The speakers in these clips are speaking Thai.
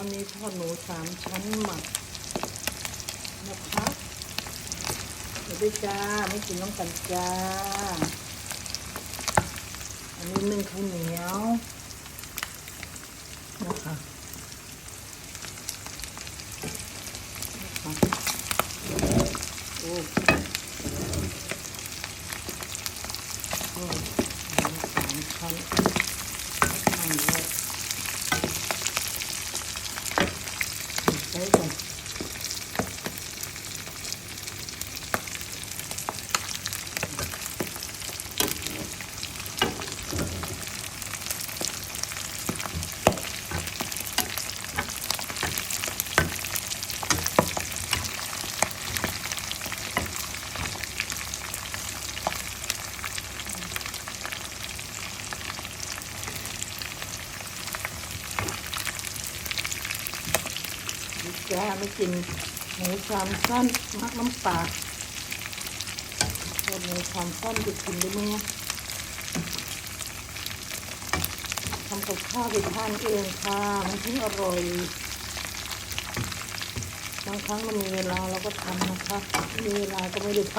อันนี้ทอดหมูสามชั้นหมักนะคะเดี๋ยวด้วยจ้าไม่กินน้องกันจ้า อันนี้นึ่งข้าวเหนียวนะคะนะคะโอ้โอ้หมูสามชั้นนั่นเจ้าไม่กินหมูสามสั้นมักน้ำปลาทอดหมูสามสั้นจะกินได้ไหมทำกับข้าวไปทานเองค่ะมันถึงอร่อยบางครั้งมันมีเวลาเราก็ทำนะคะไม่มีเวลาก็ไม่ได้ท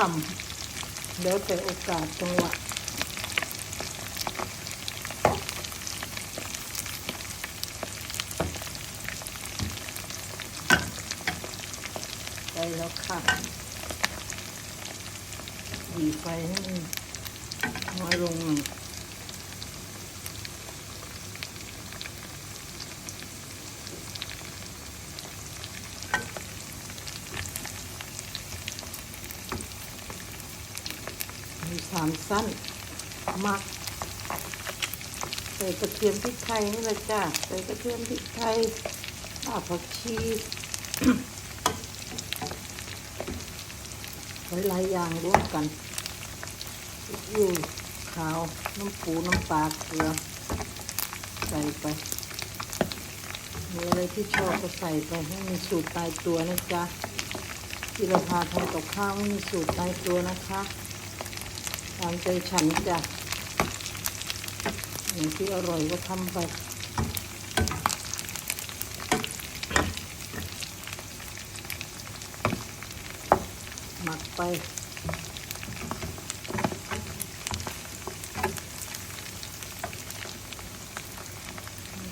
ำแล้วแต่โอกาสจังหวะ ได้แล้วค่ะดีไฟให้มันน้อยลงหน่อยมีสามสั้นมักใส่กระเทียมพริกไทยนี่แหละจ้ะใส่กระเทียมพริกไทยราผักชี หลายๆอย่างรวมกันยูขาว น้ำปูน้ำปลาเกลือ ใส่ไป มีอะไรที่ชอบก็ใส่ไปให้มีสูตรตายตัวนะจ๊ะที่เราพาทำกับข้าวไม่มีสูตรตายตัวนะคะตามใจฉันจ้ะอย่างที่อร่อยก็ทำไป มักไป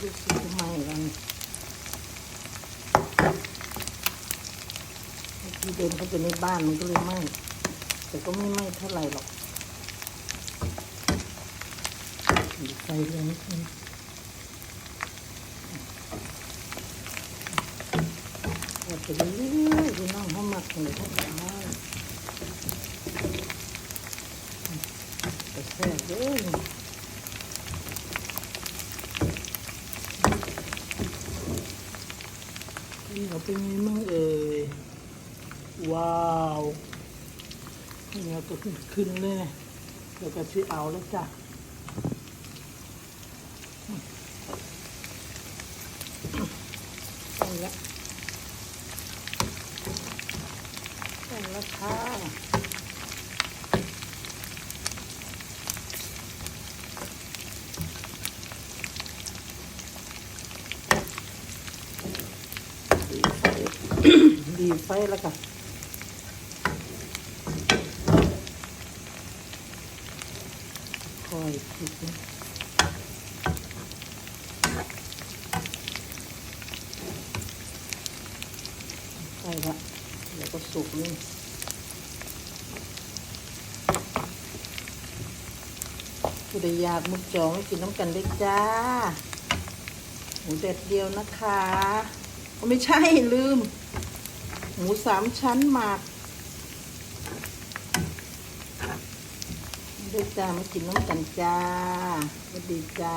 รู้สึกจะไม้แล้วนี่เดินเขาไปในบ้านมันก็เลยไหม้แต่ก็ไม่ไหม้เท่าไหร่หรอกไฟแรงนิดนึงทอดไปเรื่อยๆน้องเขาหมักเลยทั้งบ้านแต่แซ่บเลย นี่เราเป็นไงมั่งเอ่ย ว้าวนี่เราก็ขึ้นขึ้นเลยนะเดี๋ยวก็ซื้อเอาแล้วจ้ะได้แล้วได้แล้วค่ะ ดีไฟแล้วกันคอยคิดใช่ละแล้วก็สุกนี่ผู้ใดอยากมุกจองให้กินน้ำกันได้จ้า หมูเด็ดเดียวนะคะ ไม่ใช่ลืม หมูสามชั้นหมักด้วยจ้ามากินน้ำกันจ้าสวัสดีจ้า